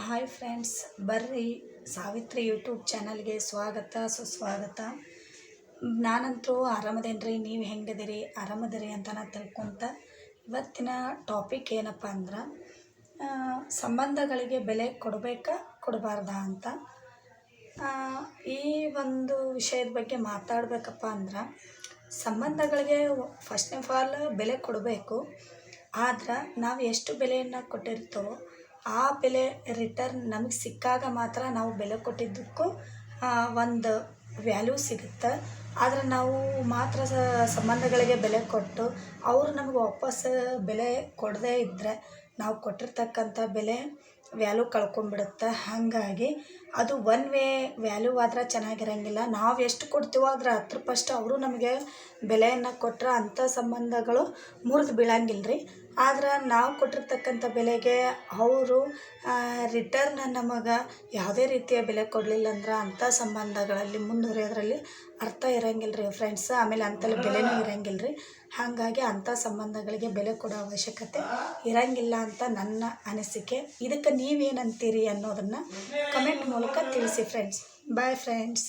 Hi friends ಬರ್ರಿ. Savitri YouTube ಚಾನಲ್ಗೆ ಸ್ವಾಗತ, ಸುಸ್ವಾಗತ. ನಾನಂತೂ ಆರಾಮದೇನು ರೀ ನೀವು ಹೆಂಗದಿರಿ ಆರಾಮದಿರಿ ಅಂತ ನಾ ತಿಳ್ಕೊತ ಇವತ್ತಿನ ಟಾಪಿಕ್ ಏನಪ್ಪ ಅಂದ್ರೆ ಸಂಬಂಧಗಳಿಗೆ ಬೆಲೆ ಕೊಡಬೇಕಾ, ಕೊಡಬಾರ್ದ ಅಂತ. ಈ ಒಂದು ವಿಷಯದ ಬಗ್ಗೆ ಮಾತಾಡಬೇಕಪ್ಪ ಅಂದ್ರೆ, ಸಂಬಂಧಗಳಿಗೆ ಫಸ್ಟ್ ಆಫ್ ಆಲ್ ಬೆಲೆ ಕೊಡಬೇಕು. ಆದ್ರೆ ನಾವು ಎಷ್ಟು ಬೆಲೆಯನ್ನು ಕೊಟ್ಟಿರ್ತೇವೋ ಆ ಬೆಲೆ ರಿಟರ್ನ್ ನಮಗೆ ಸಿಕ್ಕಾಗ ಮಾತ್ರ ನಾವು ಬೆಲೆ ಕೊಟ್ಟಿದ್ದಕ್ಕೂ ಒಂದು ವ್ಯಾಲ್ಯೂ ಸಿಗುತ್ತೆ. ಆದರೆ ನಾವು ಮಾತ್ರ ಸಂಬಂಧಗಳಿಗೆ ಬೆಲೆ ಕೊಟ್ಟು, ಅವರು ನಮಗೆ ವಾಪಸ್ ಬೆಲೆ ಕೊಡದೇ ಇದ್ದರೆ ನಾವು ಕೊಟ್ಟಿರ್ತಕ್ಕಂಥ ಬೆಲೆ ವ್ಯಾಲ್ಯೂ ಕಳ್ಕೊಂಡ್ಬಿಡುತ್ತೆ. ಹಾಗಾಗಿ ಅದು ಒನ್ ವೇ ವ್ಯಾಲ್ಯೂ ಆದ್ರೆ ಚೆನ್ನಾಗಿರಂಗಿಲ್ಲ. ನಾವು ಎಷ್ಟು ಕೊಡ್ತೀವೋ ಅದರ ಹತ್ತು ರೂಪಾಯಷ್ಟು ಅವರು ನಮಗೆ ಬೆಲೆಯನ್ನು ಕೊಟ್ಟರೆ ಅಂಥ ಸಂಬಂಧಗಳು ಮುರಿದು ಬೀಳಂಗಿಲ್ಲ ರೀ ಆದ್ರೆ ನಾವು ಕೊಟ್ಟಿರ್ತಕ್ಕಂಥ ಬೆಲೆಗೆ ಅವರು ರಿಟರ್ನ್ ನಮಗೆ ಯಾವುದೇ ರೀತಿಯ ಬೆಲೆ ಕೊಡಲಿಲ್ಲ ಅಂದ್ರೆ ಅಂಥ ಸಂಬಂಧಗಳಲ್ಲಿ ಮುಂದುವರಿಯೋದ್ರಲ್ಲಿ ಅರ್ಥ ಇರಂಗಿಲ್ಲ ರೀ ಫ್ರೆಂಡ್ಸ್ ಆಮೇಲೆ ಅಂಥಲ್ಲಿ ಬೆಲೆನೂ ಇರಂಗಿಲ್ಲ ರೀ ಹಾಗಾಗಿ ಅಂಥ ಸಂಬಂಧಗಳಿಗೆ ಬೆಲೆ ಕೊಡೋ ಅವಶ್ಯಕತೆ ಇರಂಗಿಲ್ಲ ಅಂತ ನನ್ನ ಅನಿಸಿಕೆ. ಇದಕ್ಕೆ ನೀವೇನಂತೀರಿ ಅನ್ನೋದನ್ನು ಕಮೆಂಟ್ ಮೂಲಕ ತಿಳಿಸಿ ಫ್ರೆಂಡ್ಸ್ ಬಾಯ್ ಫ್ರೆಂಡ್ಸ್